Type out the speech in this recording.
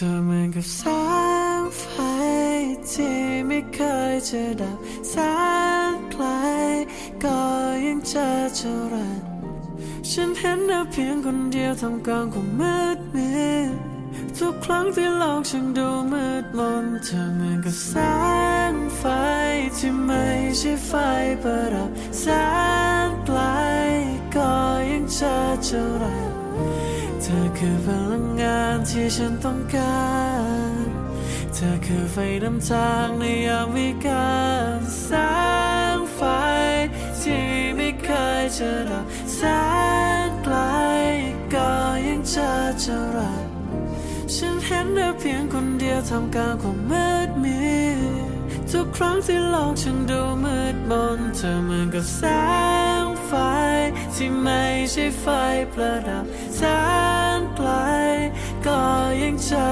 เธอเหมือนกับแสงไฟที่ไม่เคยจะดับแสนไกลก็ยังเจอเท่าไรฉันเห็นเธอเพียงคนเดียวทำกลางความมืดมิดทุกครั้งที่โลกฉันดูมืดมนเธอเหมือนกับแสงไฟที่ไม่ใช่ไฟประดับแส เจอเท่าไรเธอคือพลังงานที่ฉันต้องการ เธอคือไฟนำทางในยามวิกาลแสงไฟที่ไม่เคยจะดับแสนไกลก็ยังเจอเท่าไรฉันเห็นเธอเพียงคนเดียวทำกลางความมืดมิดทุกครั้งที่โลกฉันดูมืดมนเธอเหมือนกับแสง ที่ไม่ใช่ไฟประดับแสนไกลก็ยังเจอ